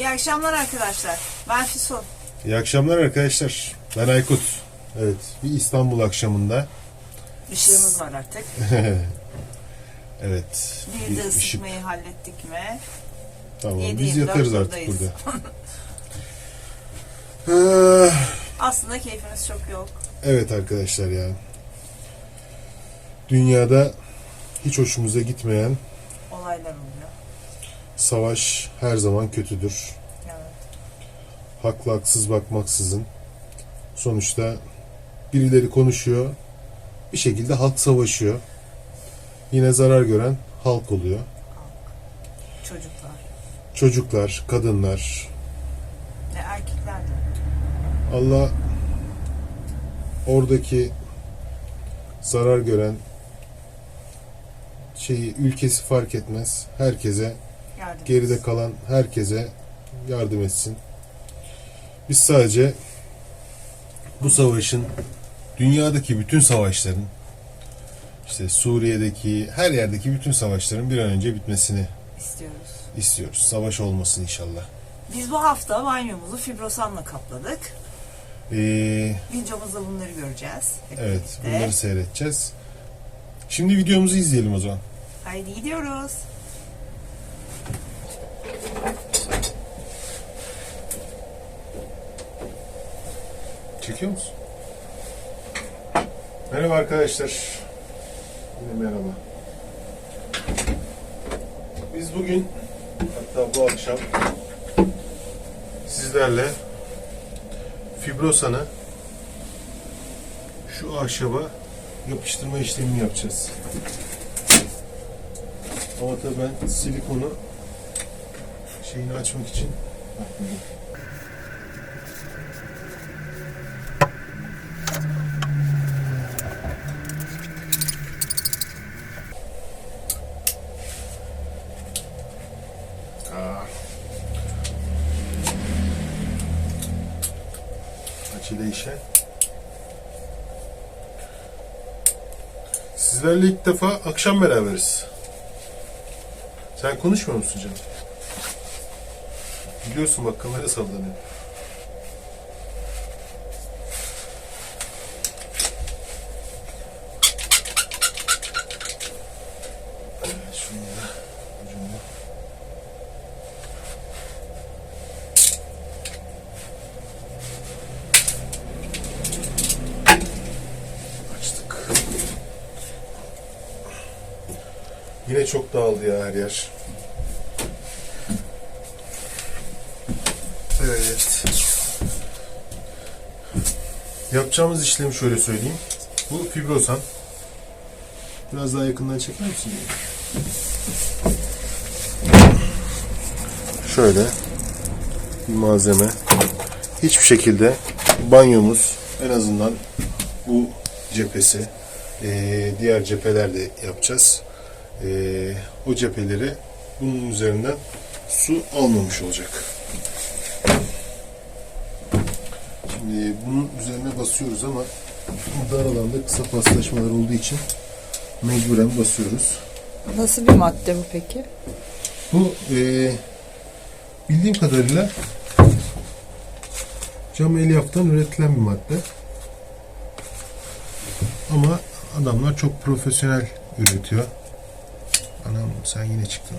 İyi akşamlar arkadaşlar. Ben Füsun. İyi akşamlar arkadaşlar. Ben Aykut. Evet, bir İstanbul akşamında. Işığımız var artık. Evet. Bir de ışık. ısıtmayı hallettik mi? Tamam, biz yatarız artık buradayız. burada. Aslında keyfimiz çok yok. evet arkadaşlar ya. Dünyada hiç hoşumuza gitmeyen Olaylar oluyor. Savaş her zaman kötüdür. Evet. Haklı haksız bakmaksızın. Sonuçta birileri konuşuyor. Bir şekilde halk savaşıyor. Yine zarar gören halk oluyor. Çocuklar. Çocuklar, kadınlar, Ve erkekler de. Allah oradaki zarar gören şeyi ülkesi fark etmez. Herkese Yardım geride etsin. kalan herkese yardım etsin. Biz sadece bu savaşın dünyadaki bütün savaşların işte Suriye'deki her yerdeki bütün savaşların bir an önce bitmesini istiyoruz. istiyoruz. Savaş olmasın inşallah. Biz bu hafta banyomuzu fibrosanla kapladık. Ee, Videomuzda bunları göreceğiz. hep Evet, birlikte. bunları seyredeceğiz. Şimdi videomuzu izleyelim o zaman. Haydi gidiyoruz. Çekiyor musun? Merhaba arkadaşlar. Yine merhaba. Biz bugün hatta bu akşam sizlerle fibrosanı şu ahşaba yapıştırma işlemini yapacağız. Ama tabii ben silikonu şeyini açmak için Aa. Defa akşam beraberiz. Sen konuşmuyor musun canım? Biliyorsun bak kamera sallanıyor. Yine çok dağıldı ya her yer. Evet. Yapacağımız işlemi şöyle söyleyeyim. Bu fibrosan. Biraz daha yakından çeker misin? Şöyle bir malzeme. Hiçbir şekilde banyomuz en azından bu cephesi diğer cephelerde yapacağız. Eee, o cepheleri bunun üzerinden su almamış olacak. Şimdi bunun üzerine basıyoruz ama dar alanda kısa paslaşmalar olduğu için mecburen basıyoruz. Nasıl bir madde bu peki? Bu eee, bildiğim kadarıyla cam elyaftan üretilen bir madde. Ama adamlar çok profesyonel üretiyor. Anam sen yine çıktın.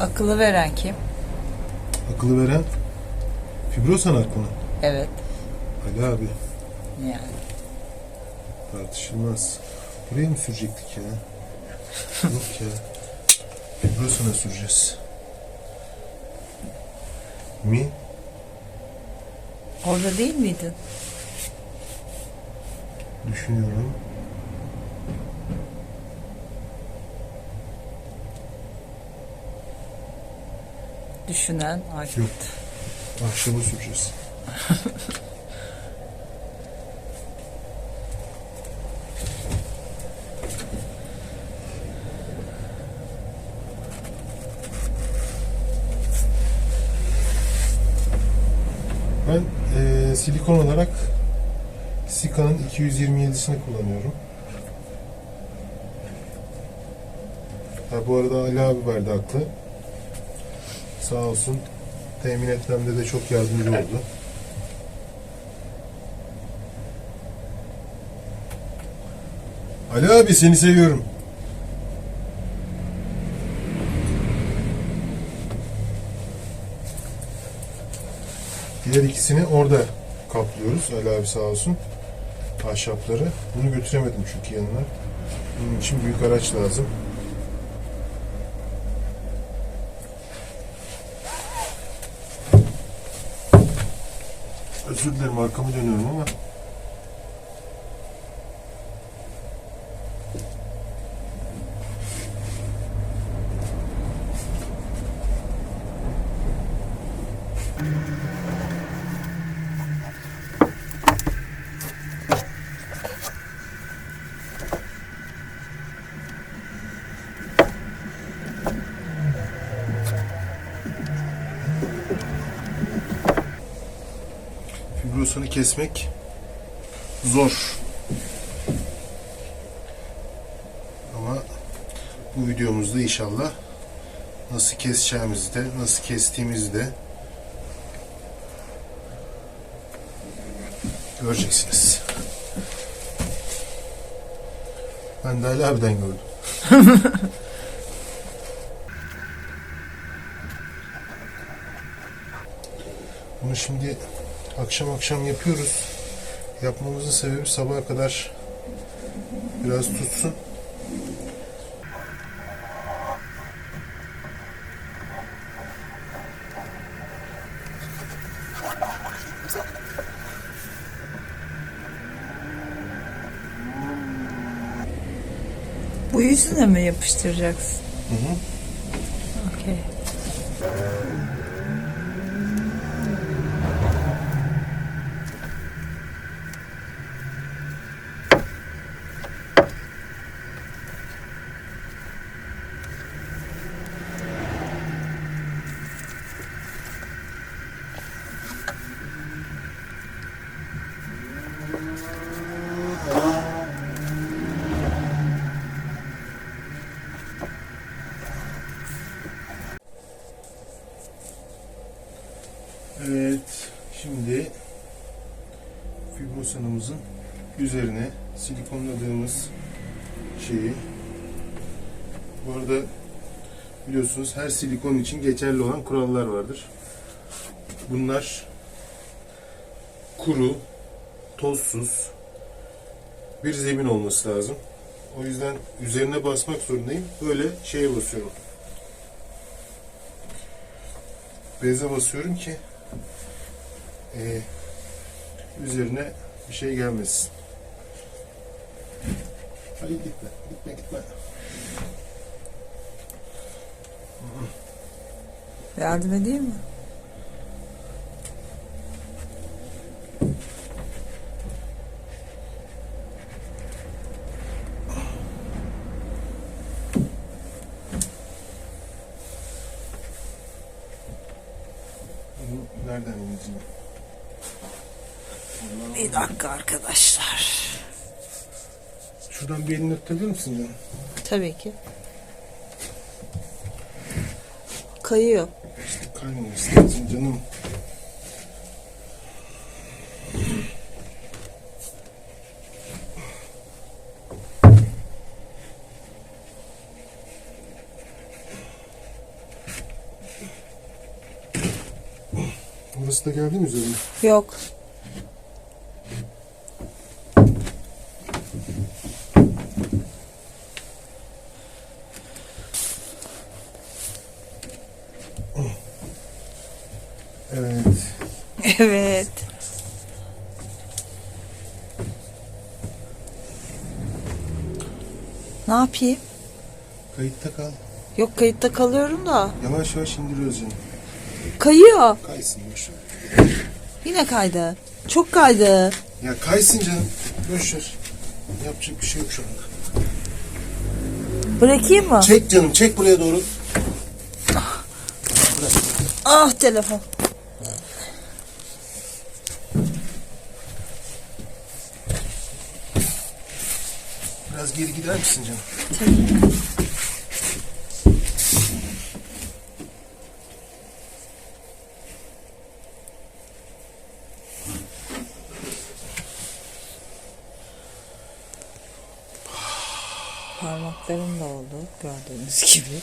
Akıllı veren kim? Akıllı veren fibrosan akımı. Evet. Ali abi Yani. tartışılmaz. Buraya mı sürecektik ya? Yok ya. Fibrosana süreceğiz. Mi? Orada değil miydin? Düşünüyorum. Düşünen Aykut. Yok. Ahşaba süreceğiz. Ben eee, silikon olarak Sika'nın 227'sini kullanıyorum. Ha, bu arada Ali abi verdi aklı. Sağ olsun. Temin etmemde de çok yardımcı oldu. Ali abi seni seviyorum. Diğer ikisini orada kaplıyoruz. Ali abi sağ olsun. Ahşapları. Bunu götüremedim çünkü yanına. Bunun için büyük araç lazım. Özür dilerim arkamı dönüyorum ama fibrosunu kesmek zor. Ama bu videomuzda inşallah nasıl keseceğimizi de nasıl kestiğimizi de göreceksiniz. Ben de Ali abiden gördüm. Bunu şimdi akşam akşam yapıyoruz. Yapmamızın sebebi sabaha kadar biraz tutsun. Bu yüzüne mi yapıştıracaksın? Hı hı. Okey. Evet, şimdi fibrosanımızın üzerine silikonladığımız şeyi bu arada biliyorsunuz her silikon için geçerli olan kurallar vardır. Bunlar kuru, tozsuz bir zemin olması lazım. O yüzden üzerine basmak zorundayım. Böyle şeye basıyorum. Beze basıyorum ki ee, üzerine bir şey gelmesin. Hayır gitme, gitme, gitme. Yardım edeyim mi? Bunu nereden ineceğim? Bir dakika arkadaşlar. Şuradan bir elini tutabilir misin canım? Tabii ki. Kayıyor. İşte kaymaması lazım canım. Burası da geldi mi üzerine? Yok. Evet. Evet. Ne yapayım? Kayıtta kal. Yok kayıtta kalıyorum da. Yavaş yavaş indiriyoruz canım. Kayıyor. Kaysın boş ver. Yine kaydı. Çok kaydı. Ya kaysın canım. Boş ver. Yapacak bir şey yok şu anda. Bırakayım mı? Çek canım çek buraya doğru. Ah telefon. Geri gider misin canım? Parmaklarım da oldu gördüğünüz gibi.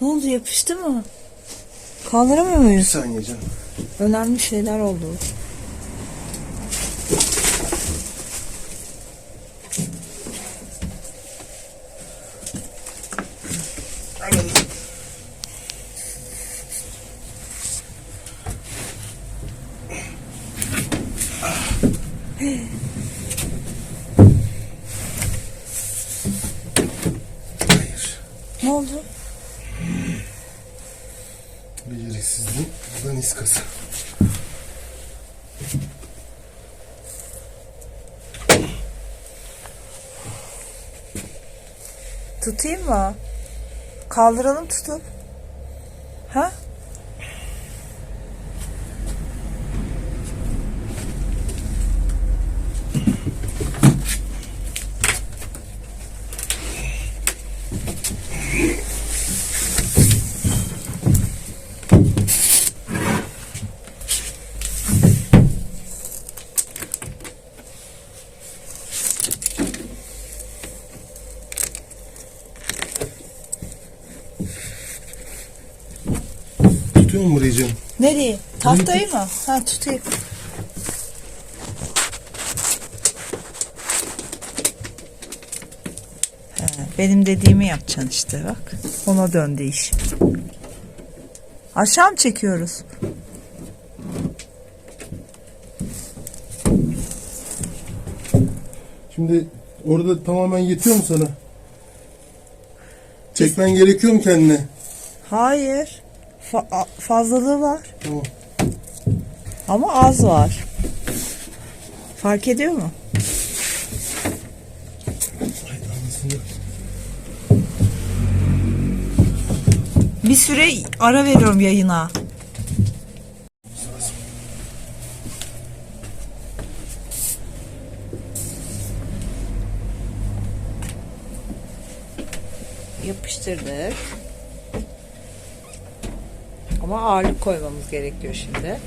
Ne oldu yapıştı mı? Kaldıramıyor Bir muyuz? saniye canım. Önemli şeyler oldu. Hayır. Ne oldu? Beceriksizliğin daniskası. Tutayım mı? Kaldıralım tutup. Ha? Tutuyor mu canım? Nereye? Tahtayı mı? Ha tutayım. Benim dediğimi yapacaksın işte bak. Ona döndü iş. Aşağı mı çekiyoruz? Şimdi orada tamamen yetiyor mu sana? Çekmen gerekiyor mu kendine? Hayır. Fa- fazlalığı var. Tamam. Ama az var. Fark ediyor mu? Bir süre ara veriyorum yayına. Yapıştırdık. Ama ağırlık koymamız gerekiyor şimdi.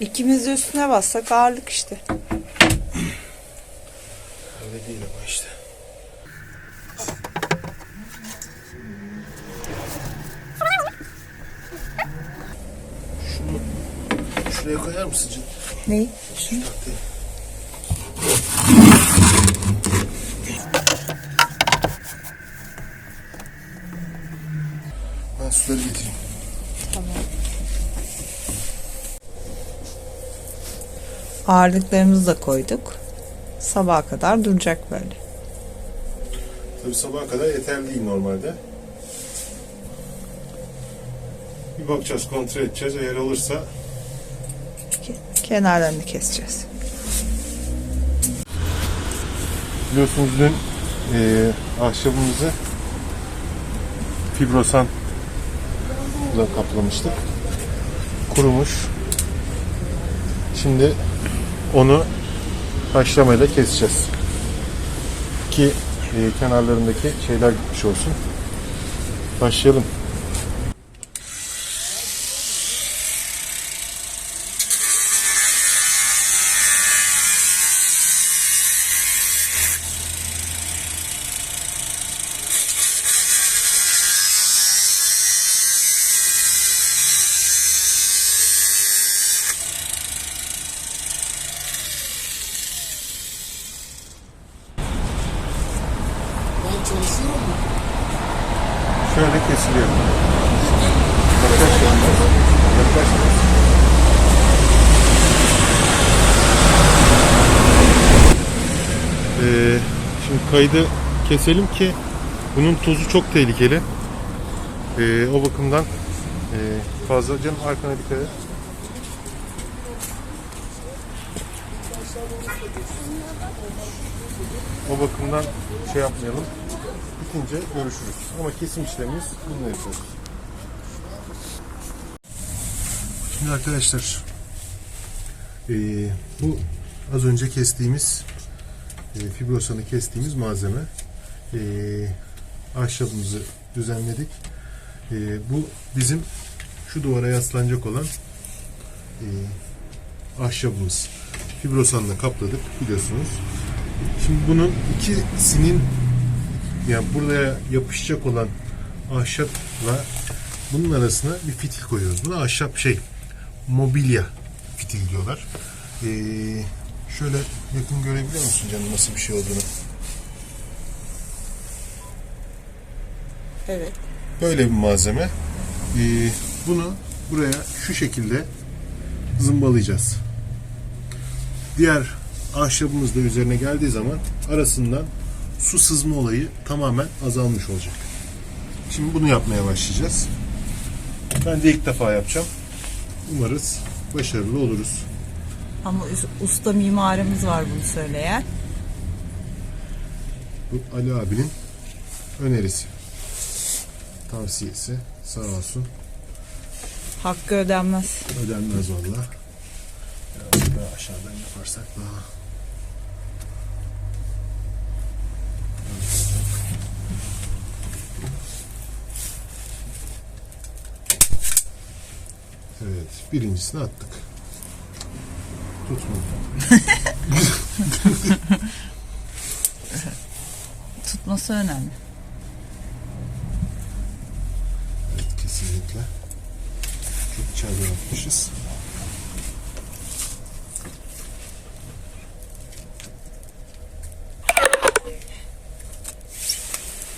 İkimiz de üstüne bassak ağırlık işte. Öyle değil ama işte. Şunu şuraya koyar mısın canım? Neyi? Şunu. Ben suları getireyim. Ağırlıklarımızı da koyduk. Sabaha kadar duracak böyle. Tabii sabaha kadar yeterli değil normalde. Bir bakacağız, kontrol edeceğiz. Eğer olursa Kenarlarını keseceğiz. biliyorsunuz dün eee ahşabımızı fibrosan ile kaplamıştık. Kurumuş. Şimdi onu haşlamayla keseceğiz. Ki eee, kenarlarındaki şeyler gitmiş olsun. Başlayalım. Şöyle kesiliyor. Yaklaş yalnız. Yaklaş biraz. Ee, şimdi kaydı keselim ki bunun tozu çok tehlikeli. Ee, o bakımdan e, fazla canım arkana dikkat et. O bakımdan şey yapmayalım. Bitince görüşürüz. Ama kesim işlemimiz bununla yapıyoruz. Şimdi arkadaşlar eee, bu az önce kestiğimiz e, fibrosanı kestiğimiz malzeme Eee ahşabımızı düzenledik. Eee, bu bizim şu duvara yaslanacak olan ahşabımız. Fibrosanla kapladık biliyorsunuz. Şimdi bunun ikisinin yani buraya yapışacak olan ahşapla bunun arasına bir fitil koyuyoruz. Buna ahşap şey mobilya fitil diyorlar. Ee, şöyle yakın görebiliyor musun canım nasıl bir şey olduğunu? Evet. Böyle bir malzeme. Ee, bunu buraya şu şekilde zımbalayacağız. Diğer ahşabımız da üzerine geldiği zaman arasından su sızma olayı tamamen azalmış olacak. Şimdi bunu yapmaya başlayacağız. Ben de ilk defa yapacağım. Umarız başarılı oluruz. Ama us- usta mimarımız var bunu söyleyen. Bu Ali abinin önerisi. Tavsiyesi. Sağ olsun. Hakkı ödenmez. Ödenmez valla. Biraz daha aşağıdan yaparsak daha. Evet, birincisini attık. Tutmadı. Tutması önemli. Evet, kesinlikle. Çok içeriden atmışız.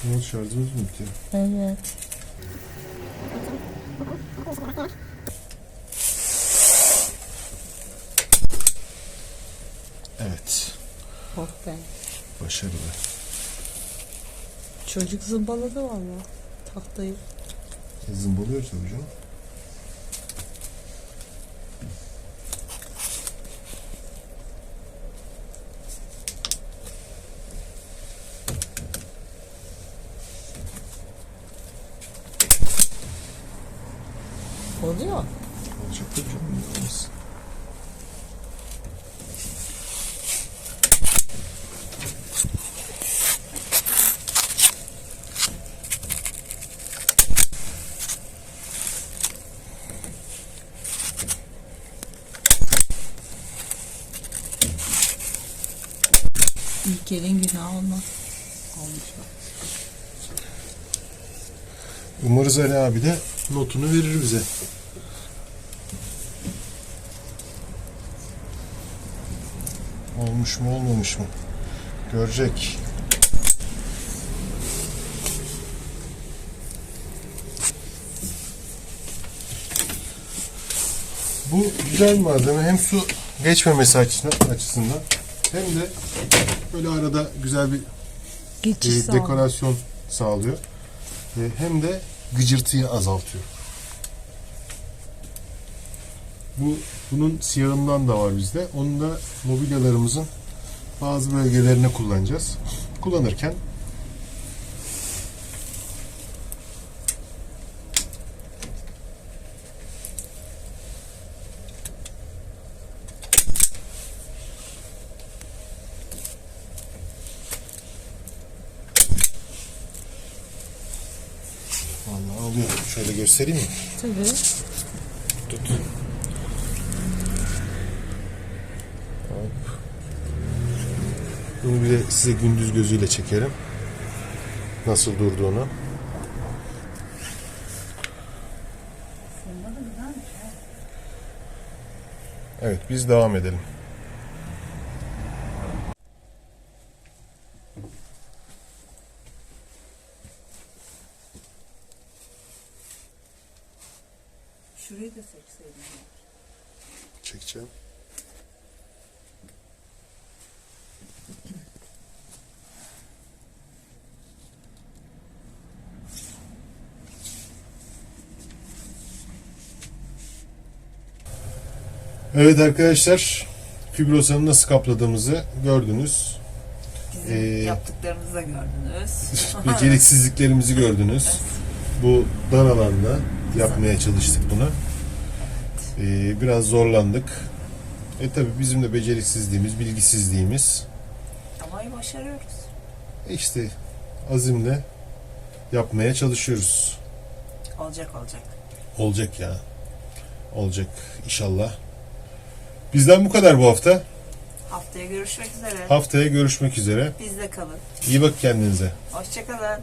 Ne oldu şarjımız mı bitiyor? Evet, Oh be. başarılı. Çocuk zımbaladı valla. Tahtayı. Zımbalıyor tabii canım. Oluyor. Olacak tabii canım. Olmaz. İlk elin günah olmaz. Olmuş bak. Umarız Ali abi de notunu verir bize. Olmuş mu olmamış mı? Görecek. Bu güzel malzeme hem su geçmemesi açısından hem de böyle arada güzel bir Geçiş e, dekorasyon sağlıyor. E, hem de gıcırtıyı azaltıyor. Bu bunun siyahından da var bizde. Onu da mobilyalarımızın bazı bölgelerine kullanacağız. Kullanırken göstereyim mi? Tabii. Tut. Hop. Bunu bir de size gündüz gözüyle çekerim. Nasıl durduğunu. Evet biz devam edelim. Evet arkadaşlar fibrosanı nasıl kapladığımızı gördünüz. Bizim Ee, yaptıklarımızı da gördünüz. Beceriksizliklerimizi gördünüz. Bu dar alanda yapmaya çalıştık bunu. Ee, biraz zorlandık. E tabi bizim de beceriksizliğimiz, bilgisizliğimiz. Ama başarıyoruz. E işte azimle yapmaya çalışıyoruz. Olacak olacak. Olacak ya. Olacak inşallah. Bizden bu kadar bu hafta. Haftaya görüşmek üzere. Haftaya görüşmek üzere. Bizde kalın. İyi bak kendinize. Hoşçakalın.